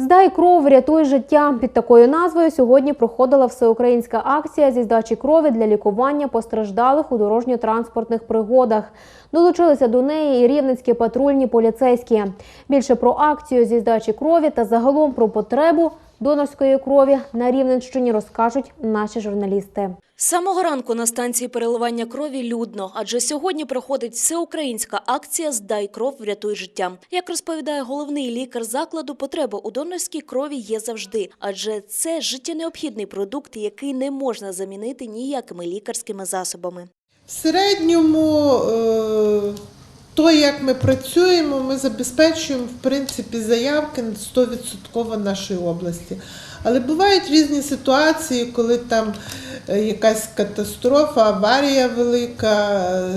Здай кров, рятуй життя. Під такою назвою сьогодні проходила всеукраїнська акція зі здачі крові для лікування постраждалих у дорожньо-транспортних пригодах. Долучилися до неї і рівненські патрульні поліцейські. Більше про акцію зі здачі крові та загалом про потребу донорської крові на Рівненщині розкажуть наші журналісти. З самого ранку на станції переливання крові людно, адже сьогодні проходить всеукраїнська акція Здай кров, врятуй життя. Як розповідає головний лікар закладу, потреба у донорській крові є завжди, адже це життєнеобхідний продукт, який не можна замінити ніякими лікарськими засобами. В середньому, е, то, як ми працюємо, ми забезпечуємо в принципі заявки на 100% нашої області. Але бувають різні ситуації, коли там е, якась катастрофа, аварія велика, е,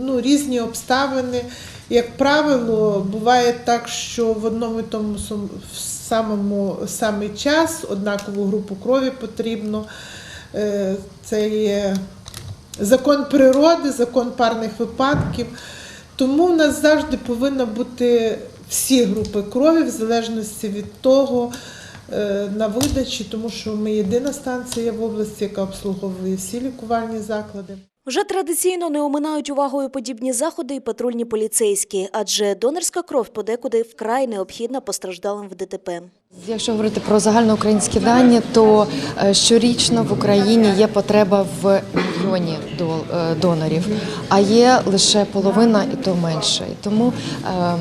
ну, різні обставини. Як правило, буває так, що в одному і тому сам- самому самий час однакову групу крові потрібно. Е, Це є закон природи, закон парних випадків. Тому в нас завжди повинна бути всі групи крові, в залежності від того е, на видачі, тому що ми єдина станція в області, яка обслуговує всі лікувальні заклади. Вже традиційно не оминають увагою подібні заходи і патрульні поліцейські, адже донорська кров подекуди вкрай необхідна постраждалим в ДТП. Якщо говорити про загальноукраїнські дані, то е, щорічно в Україні є потреба в мільйоні е, донорів, а є лише половина і то менше. І тому е,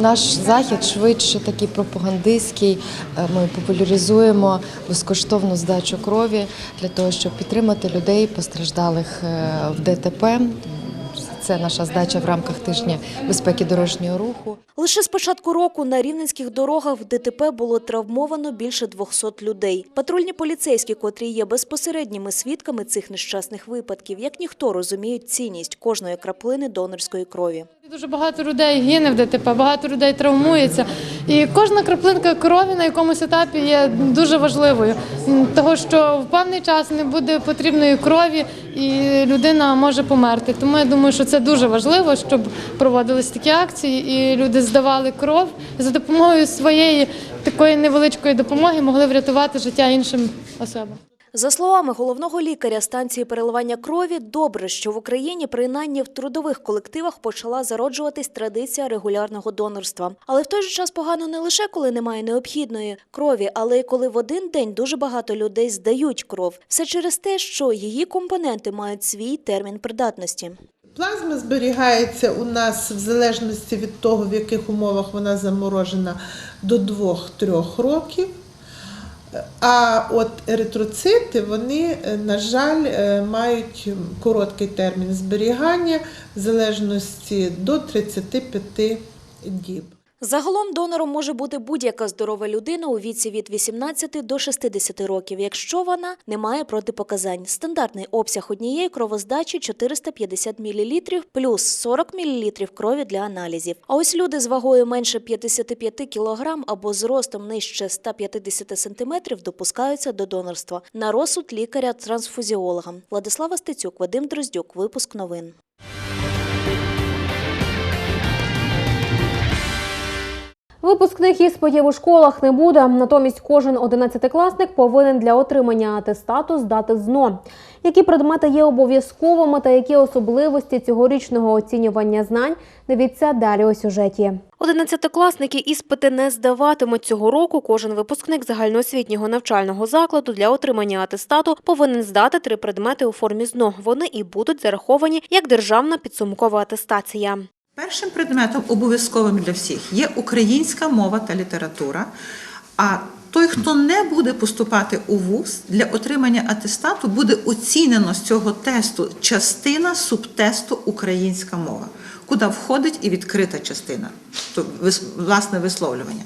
наш захід швидше такий пропагандистський. Е, Ми популяризуємо безкоштовну здачу крові для того, щоб підтримати людей, постраждалих е, в ДТП. Це наша здача в рамках тижня безпеки дорожнього руху. Лише з початку року на рівненських дорогах в ДТП було травмовано більше 200 людей. Патрульні поліцейські, котрі є безпосередніми свідками цих нещасних випадків, як ніхто розуміють цінність кожної краплини донорської крові. Дуже багато людей гине в ДТП, багато людей травмується. І кожна краплинка крові на якомусь етапі є дуже важливою, того що в певний час не буде потрібної крові і людина може померти. Тому я думаю, що це дуже важливо, щоб проводились такі акції, і люди здавали кров за допомогою своєї такої невеличкої допомоги могли врятувати життя іншим особам. За словами головного лікаря станції переливання крові, добре, що в Україні принаймні в трудових колективах почала зароджуватись традиція регулярного донорства. Але в той же час погано не лише коли немає необхідної крові, але й коли в один день дуже багато людей здають кров. Все через те, що її компоненти мають свій термін придатності. Плазма зберігається у нас в залежності від того, в яких умовах вона заморожена до 2-3 років. А от еритроцити, вони, е, на жаль, е, мають короткий термін зберігання в залежності до 35 діб. Загалом донором може бути будь-яка здорова людина у віці від 18 до 60 років, якщо вона не має протипоказань. Стандартний обсяг однієї кровоздачі 450 мл плюс 40 мл крові для аналізів. А ось люди з вагою менше 55 кг або з ростом нижче 150 см допускаються до донорства на розсуд лікаря-трансфузіолога. Владислава Стецюк, Вадим Дроздюк. Випуск новин. Випускних іспитів у школах не буде. Натомість кожен одинадцятикласник повинен для отримання атестату здати ЗНО. Які предмети є обов'язковими та які особливості цьогорічного оцінювання знань? Дивіться далі у сюжеті. Одинадцятикласники іспити не здаватимуть цього року. Кожен випускник загальноосвітнього навчального закладу для отримання атестату повинен здати три предмети у формі ЗНО. Вони і будуть зараховані як державна підсумкова атестація. Першим предметом обов'язковим для всіх є українська мова та література. А той, хто не буде поступати у вуз для отримання атестату, буде оцінено з цього тесту частина субтесту Українська мова, куди входить і відкрита частина, то власне висловлювання.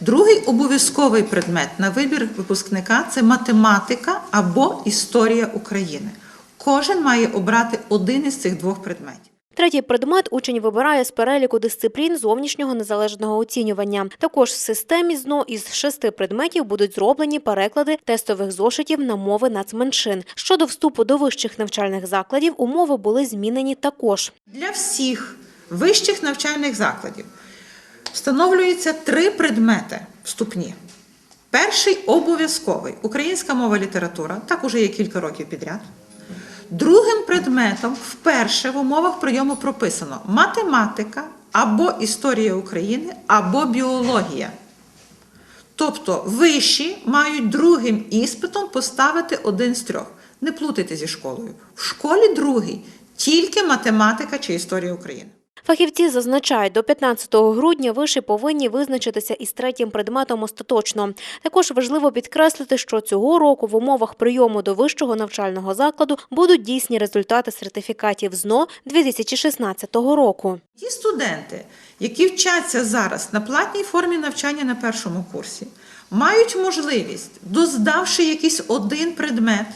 Другий обов'язковий предмет на вибір випускника це математика або історія України. Кожен має обрати один із цих двох предметів. Третій предмет учень вибирає з переліку дисциплін зовнішнього незалежного оцінювання. Також в системі ЗНО із шести предметів будуть зроблені переклади тестових зошитів на мови нацменшин. Щодо вступу до вищих навчальних закладів, умови були змінені також. Для всіх вищих навчальних закладів встановлюється три предмети вступні. Перший обов'язковий українська мова література, так уже є кілька років підряд. Другим предметом вперше в умовах прийому прописано математика або історія України, або біологія. Тобто вищі мають другим іспитом поставити один з трьох. Не плутайте зі школою. В школі другий тільки математика чи історія України. Фахівці зазначають, до 15 грудня виші повинні визначитися із третім предметом остаточно. Також важливо підкреслити, що цього року в умовах прийому до вищого навчального закладу будуть дійсні результати сертифікатів ЗНО 2016 року. Ті студенти, які вчаться зараз на платній формі навчання на першому курсі, мають можливість, доздавши якийсь один предмет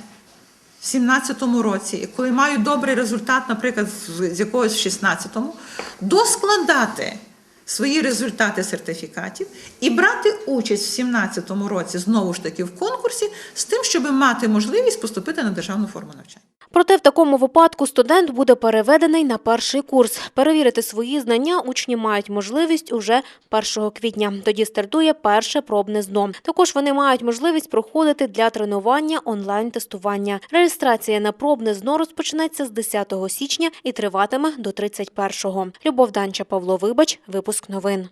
17-му році, і коли маю добрий результат, наприклад, з якогось в 16-му, доскладати свої результати сертифікатів і брати участь в 17-му році знову ж таки в конкурсі з тим, щоб мати можливість поступити на державну форму навчання. Проте в такому випадку студент буде переведений на перший курс. Перевірити свої знання учні мають можливість уже 1 квітня. Тоді стартує перше пробне ЗНО. Також вони мають можливість проходити для тренування онлайн-тестування. Реєстрація на пробне ЗНО розпочнеться з 10 січня і триватиме до 31-го. Любов Данча, Павло Вибач, випуск новин.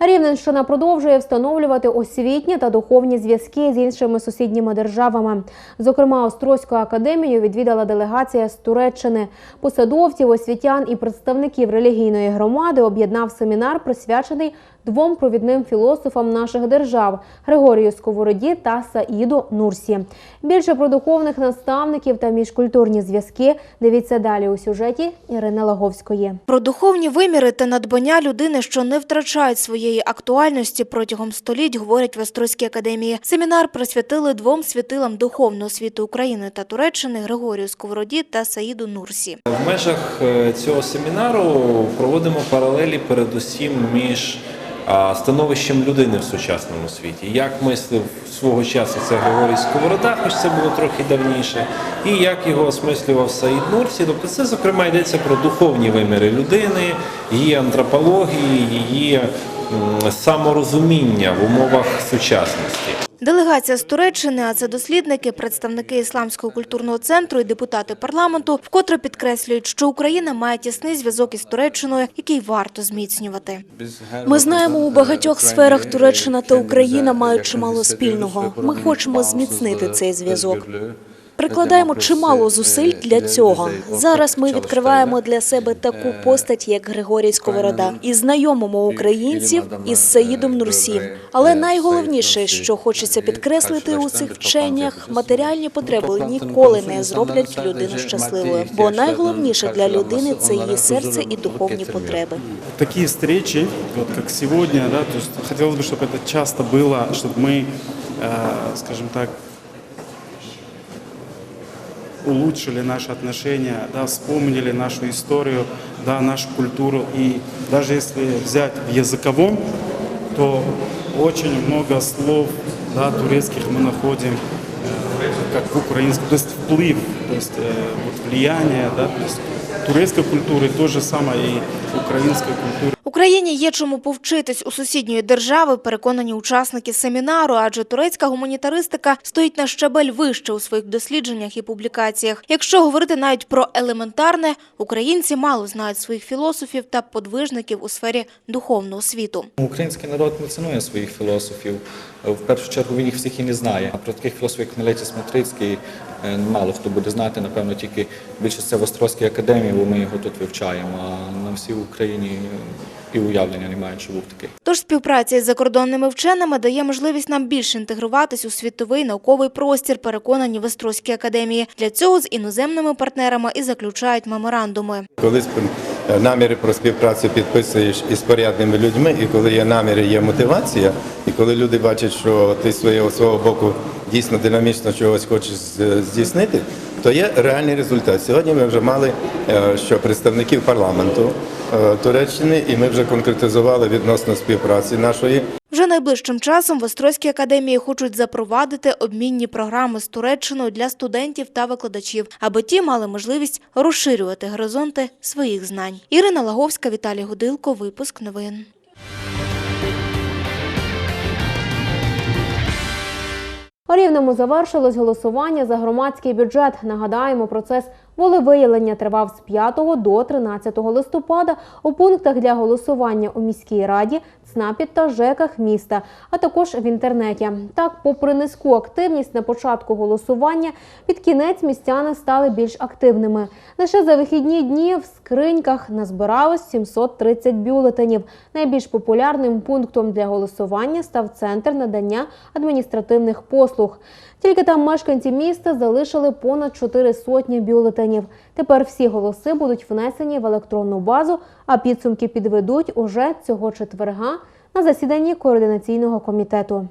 Рівненщина продовжує встановлювати освітні та духовні зв'язки з іншими сусідніми державами. Зокрема, Острозьку академію відвідала делегація з Туреччини. Посадовців, освітян і представників релігійної громади об'єднав семінар, присвячений двом провідним філософам наших держав Григорію Сковороді та Саїду Нурсі. Більше про духовних наставників та міжкультурні зв'язки дивіться далі у сюжеті Ірини Лаговської. Про духовні виміри та надбання людини, що не втрачають своєї актуальності протягом століть, говорять в Острозькій академії. Семінар присвятили двом світилам духовного світу України та Туреччини Григорію Сковороді та Саїду Нурсі. В межах е, цього семінару проводимо паралелі передусім між становищем людини в сучасному світі. Як мислив свого часу це Григорій Сковорода, хоч це було трохи давніше, і як його осмислював Саїд Нурсі. Тобто це, зокрема, йдеться про духовні виміри людини, її антропології, її саморозуміння в умовах сучасності. Делегація з Туреччини, а це дослідники, представники Ісламського культурного центру і депутати парламенту, вкотре підкреслюють, що Україна має тісний зв'язок із Туреччиною, який варто зміцнювати. Ми знаємо, у багатьох сферах Туреччина та Україна мають чимало спільного. Ми хочемо зміцнити цей зв'язок. Прикладаємо чимало зусиль для цього. Зараз ми відкриваємо для себе таку постать, як Григорій Сковорода, і знайомимо українців із Саїдом Нурсі. Але найголовніше, що хочеться підкреслити у цих вченнях, матеріальні потреби ніколи не зроблять людину щасливою, бо найголовніше для людини це її серце і духовні потреби. такие встречи, вот как сегодня, да, то есть хотелось бы, чтобы это часто было, чтобы мы, э, скажем так, Улучшили наши отношения, да, вспомнили нашу историю, да, нашу культуру. И даже если взять в языковом, то очень много слов да, турецких мы находим э, как в украинском, то есть вплыв, то есть э, вот влияние, да, то есть турецкой культуры, то же самое и украинской культуры. Україні є чому повчитись у сусідньої держави, переконані учасники семінару, адже турецька гуманітаристика стоїть на щабель вище у своїх дослідженнях і публікаціях. Якщо говорити навіть про елементарне, українці мало знають своїх філософів та подвижників у сфері духовного світу. Український народ не цінує своїх філософів. В першу чергу він їх всіх і не знає. А про таких філософів, як Милетіс Матрицький, е, мало хто буде знати, напевно, тільки більше це в Острозькій академії, бо ми його тут вивчаємо. А на всій Україні і уявлення немає, що був такий. Тож співпраця із закордонними вченими дає можливість нам більше інтегруватись у світовий науковий простір, переконані в Острозькій академії. Для цього з іноземними партнерами і заключають меморандуми. Коли е, наміри про співпрацю підписуєш із порядними людьми, і коли є наміри, є мотивація, коли люди бачать, що ти свого свого боку дійсно динамічно чогось хочеш здійснити, то є реальний результат. Сьогодні ми вже мали е, що представників парламенту е, Туреччини, і ми вже конкретизували відносно співпраці нашої. Вже найближчим часом в Острозькій академії хочуть запровадити обмінні програми з Туреччиною для студентів та викладачів, аби ті мали можливість розширювати горизонти своїх знань. Ірина Лаговська, Віталій Гудилко, випуск новин. У Рівному завершилось голосування за громадський бюджет. Нагадаємо, процес волевиявлення тривав з 5 до 13 листопада у пунктах для голосування у міській раді, ЦНАПі та ЖЕКах міста, а також в інтернеті. Так, попри низьку активність на початку голосування, під кінець містяни стали більш активними. Лише за вихідні дні в скриньках назбиралось 730 бюлетенів. Найбільш популярним пунктом для голосування став центр надання адміністративних послуг. Тільки там мешканці міста залишили понад 4 сотні бюлетенів. Тепер всі голоси будуть внесені в електронну базу, а підсумки підведуть уже цього четверга на засіданні координаційного комітету.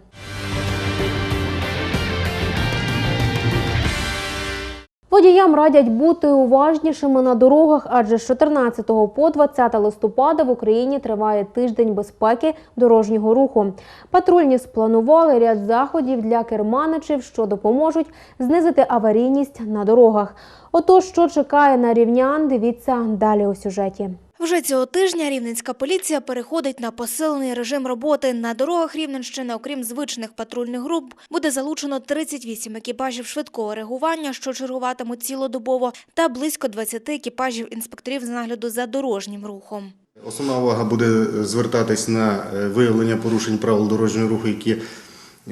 Водіям радять бути уважнішими на дорогах, адже з 14 по 20 листопада в Україні триває тиждень безпеки дорожнього руху. Патрульні спланували ряд заходів для керманичів, що допоможуть знизити аварійність на дорогах. Отож, що чекає на рівнян, дивіться далі у сюжеті. Вже цього тижня рівненська поліція переходить на посилений режим роботи. На дорогах Рівненщини, окрім звичних патрульних груп, буде залучено 38 екіпажів швидкого реагування, що чергуватимуть цілодобово, та близько 20 екіпажів інспекторів з нагляду за дорожнім рухом. Основна увага буде звертатись на е, виявлення порушень правил дорожнього руху, які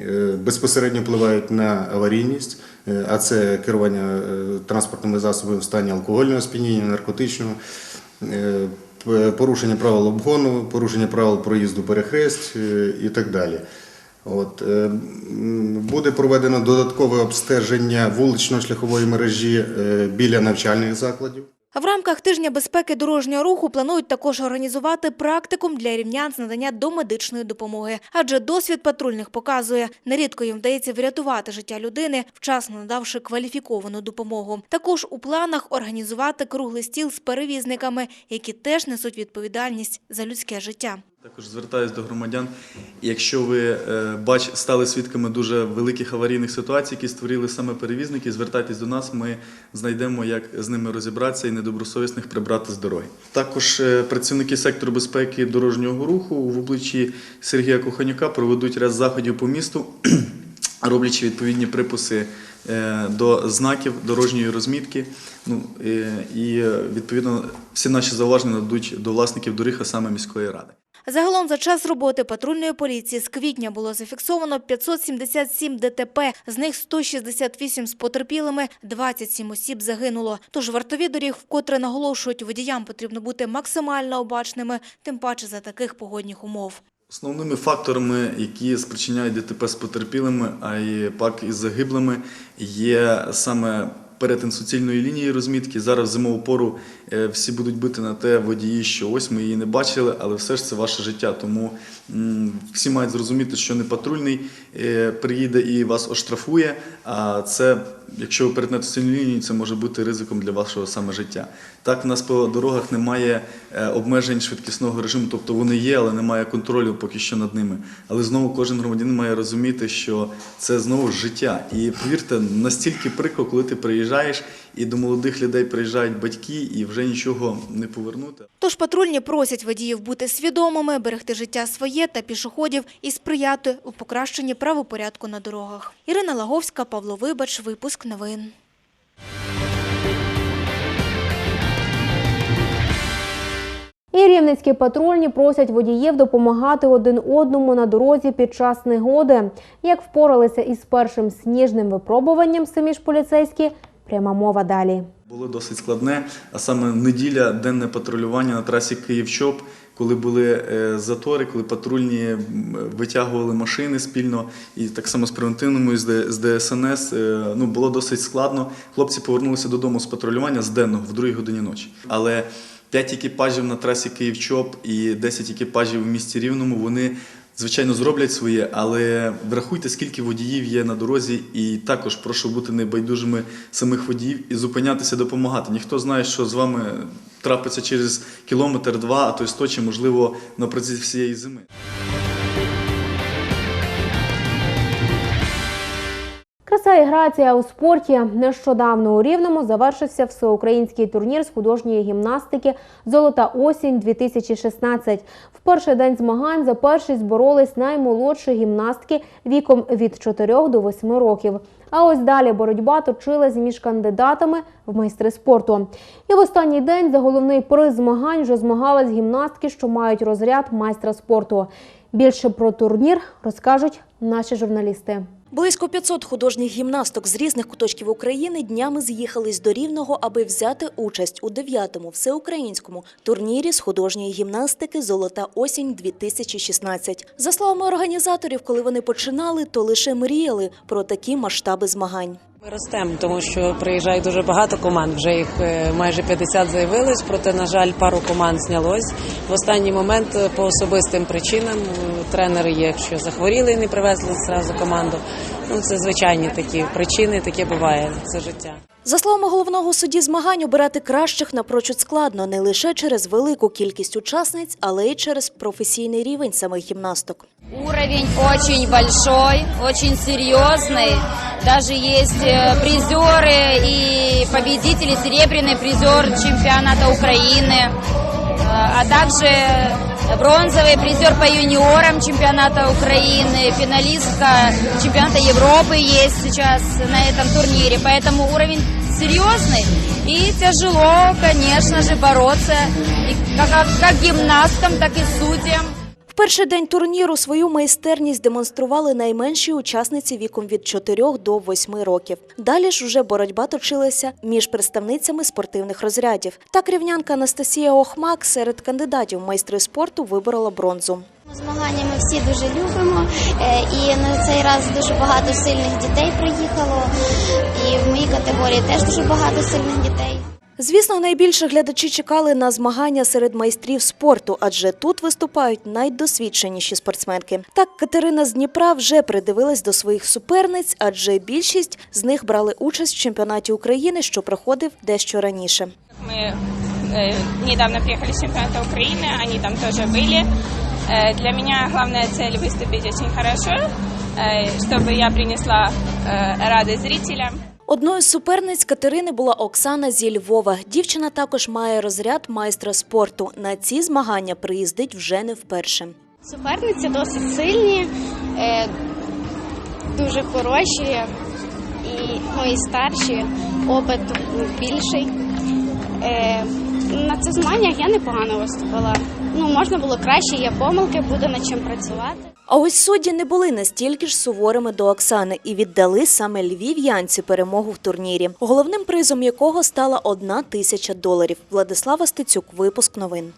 е, безпосередньо впливають на аварійність, е, а це керування е, транспортними засобами в стані алкогольного сп'яніння, наркотичного, е, порушення правил обгону, порушення правил проїзду перехрест е, і так далі. От, е, буде проведено додаткове обстеження вулично-шляхової мережі е, біля навчальних закладів. В рамках тижня безпеки дорожнього руху планують також організувати практикум для рівнян з надання домедичної допомоги. Адже досвід патрульних показує, нерідко їм вдається врятувати життя людини, вчасно надавши кваліфіковану допомогу. Також у планах організувати круглий стіл з перевізниками, які теж несуть відповідальність за людське життя. Також звертаюсь до громадян. Якщо ви е, бач, стали свідками дуже великих аварійних ситуацій, які створили саме перевізники, звертайтесь до нас. Ми знайдемо, як з ними розібратися і недобросовісних прибрати з дороги. Також е, працівники сектору безпеки дорожнього руху в обличчі Сергія Коханюка проведуть ряд заходів по місту, роблячи відповідні приписи е, до знаків дорожньої розмітки. Ну і відповідно всі наші зауваження нададуть до власників доріг, а саме міської ради. Загалом за час роботи патрульної поліції з квітня було зафіксовано 577 ДТП, з них 168 з потерпілими, 27 осіб загинуло. Тож вартові доріг вкотре наголошують, водіям потрібно бути максимально обачними, тим паче за таких погодних умов. Основними факторами, які спричиняють ДТП з потерпілими, а й пак із загиблими, є саме перетин суцільної лінії розмітки. Зараз в зимову пору е, всі будуть бити на те водії, що ось ми її не бачили, але все ж це ваше життя. Тому всі мають зрозуміти, що не патрульний е, приїде і вас оштрафує. А це, якщо ви перетнете суцільну лінію, це може бути ризиком для вашого саме життя. Так, в нас по дорогах немає е, обмежень швидкісного режиму, тобто вони є, але немає контролю поки що над ними. Але знову кожен громадянин має розуміти, що це знову життя. І повірте, настільки прикро, коли ти приїжджаєш, і до молодих людей приїжджають батьки, і вже нічого не повернути. Тож патрульні просять водіїв бути свідомими, берегти життя своє та пішоходів і сприяти у покращенні правопорядку на дорогах. Ірина Лаговська, Павло Вибач, випуск новин. І рівненські патрульні просять водіїв допомагати один одному на дорозі під час негоди. Як впоралися із першим сніжним випробуванням самі ж поліцейські, пряма мова далі. Було досить складне, а саме неділя, денне патрулювання на трасі Київ-Чоп, коли були е, затори, коли патрульні витягували машини спільно, і так само з превентивному і з ДСНС. е, Ну, було досить складно. Хлопці повернулися додому з патрулювання з денного в другій годині ночі. Але 5 екіпажів на трасі Київ-Чоп і 10 екіпажів в місті Рівному вони звичайно, зроблять своє, але врахуйте, скільки водіїв є на дорозі, і також прошу бути небайдужими самих водіїв і зупинятися, допомагати. Ніхто знає, що з вами трапиться через кілометр, два, а то й сто, чи можливо наприкінці всієї зими. І грація у спорті нещодавно у Рівному завершився всеукраїнський турнір з художньої гімнастики Золота осінь 2016 В перший день змагань за першість боролись наймолодші гімнастки віком від 4 до 8 років. А ось далі боротьба точилась між кандидатами в майстри спорту. І в останній день за головний приз змагань вже змагались гімнастки, що мають розряд майстра спорту. Більше про турнір розкажуть наші журналісти. Близько 500 художніх гімнасток з різних куточків України днями з'їхались до Рівного, аби взяти участь у 9-му всеукраїнському турнірі з художньої гімнастики Золота осінь 2016 За словами організаторів, коли вони починали, то лише мріяли про такі масштаби змагань. Ми ростемо, тому що приїжджає дуже багато команд. Вже їх е, майже 50 заявились, проте, на жаль, пару команд знялось. В останній момент е, по особистим причинам е, тренери якщо захворіли і не привезли зразу команду. Ну це звичайні такі причини, таке буває. Це життя. За словами головного судді змагань, обирати кращих напрочуд складно не лише через велику кількість учасниць, але й через професійний рівень самих гімнасток. Уровень очень большой, очень серьезный. Даже есть э, призеры и победители, серебряный призер чемпионата Украины, э, а также бронзовый призер по юниорам чемпионата Украины, финалистка чемпионата Европы есть сейчас на этом турнире. Поэтому уровень серьезный и тяжело, конечно же, бороться и как, как гимнасткам, так и судьям. Перший день турніру свою майстерність демонстрували найменші учасниці віком від 4 до 8 років. Далі ж уже боротьба точилася між представницями спортивних розрядів. Так рівнянка Анастасія Охмак серед кандидатів в майстри спорту виборола бронзу. Змагання ми всі дуже любимо, е, і на цей раз дуже багато сильних дітей приїхало. І в моїй категорії теж дуже багато сильних дітей. Звісно, найбільше глядачі чекали на змагання серед майстрів спорту, адже тут виступають найдосвідченіші спортсменки. Так Катерина з Дніпра вже придивилась до своїх суперниць, адже більшість з них брали участь в чемпіонаті України, що проходив дещо раніше. Мы э, недавно приехали с чемпионата Украины, они там тоже были. Э, для меня главная цель выступить очень хорошо, э, чтобы я принесла э, радость зрителям. Одною з суперниць Катерини була Оксана зі Львова. Дівчина також має розряд майстра спорту. На ці змагання приїздить вже не вперше. Суперниці досить сильні, е, дуже хороші і, ну, і старші, опит більший. Е, на цих змаганнях я непогано виступила. Ну, можна було краще, є помилки, буде над чим працювати. А ось судді не були настільки ж суворими до Оксани і віддали саме львів'янці перемогу в турнірі, головним призом якого стала одна тисяча доларів. Владислава Стецюк, випуск новин.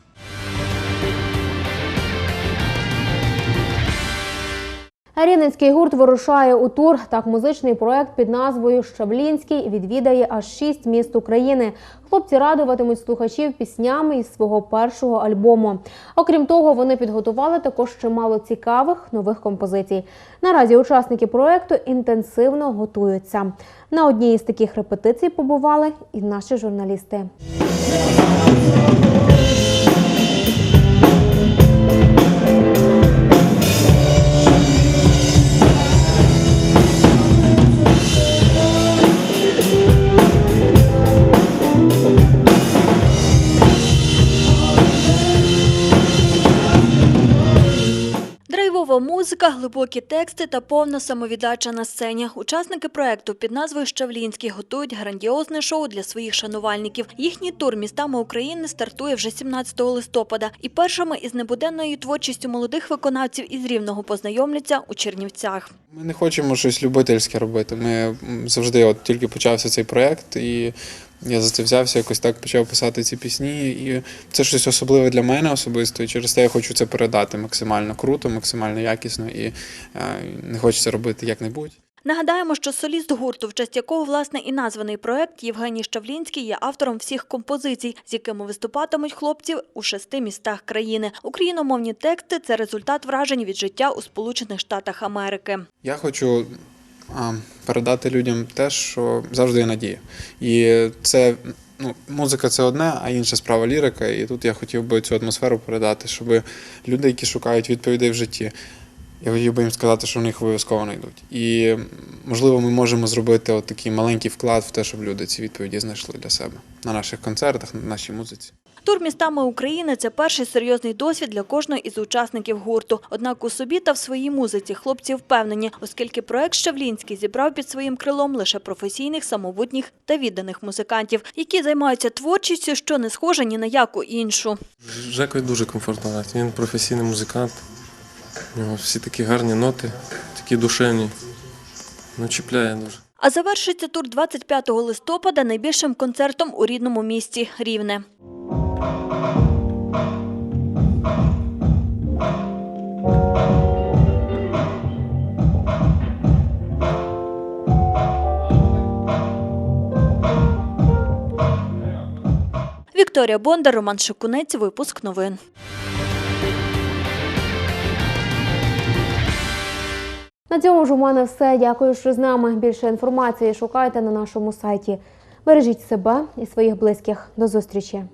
Рівненський гурт вирушає у тур. Так, музичний проект під назвою Щаблінський відвідає аж шість міст України. Хлопці радуватимуть слухачів піснями із свого першого альбому. Окрім того, вони підготували також чимало цікавих нових композицій. Наразі учасники проекту інтенсивно готуються. На одній із таких репетицій побували і наші журналісти. Музика, глибокі тексти та повна самовіддача на сцені. Учасники проекту під назвою Щавлінський готують грандіозне шоу для своїх шанувальників. Їхній тур містами України стартує вже 17 листопада. І першими із небуденною творчістю молодих виконавців із рівного познайомляться у Чернівцях. Ми не хочемо щось любительське робити. Ми завжди, от тільки почався цей проєкт, і я за це взявся, якось так почав писати ці пісні. І це щось особливе для мене особисто. І через те я хочу це передати максимально круто, максимально якісно і е, не хочеться робити як-небудь. Нагадаємо, що соліст гурту, в честь якого власне і названий проект Євгеній Щавлінський є автором всіх композицій, з якими виступатимуть хлопці у шести містах країни. Україномовні тексти це результат вражень від життя у Сполучених Штатах Америки. Я хочу передати людям те, що завжди є надія. І це ну, музика це одне, а інша справа лірика. І тут я хотів би цю атмосферу передати, щоб люди, які шукають відповідей в житті, я хотів би їм сказати, що вони їх обов'язково знайдуть. І можливо, ми можемо зробити от такий маленький вклад в те, щоб люди ці відповіді знайшли для себе на наших концертах, на нашій музиці. Тур містами України це перший серйозний досвід для кожного із учасників гурту. Однак у собі та в своїй музиці хлопці впевнені, оскільки проект Щавлінський зібрав під своїм крилом лише професійних, самобутніх та відданих музикантів, які займаються творчістю, що не схожа ні на яку іншу. Жеко дуже комфортно. Він професійний музикант. У нього всі такі гарні ноти, такі душевні. Ну, чіпляє дуже. А завершиться тур 25 листопада найбільшим концертом у рідному місті Рівне. Вікторія Бондар, Роман Шикунець, випуск новин. На цьому ж у мене все. Дякую, що з нами. Більше інформації шукайте на нашому сайті. Бережіть себе і своїх близьких. До зустрічі.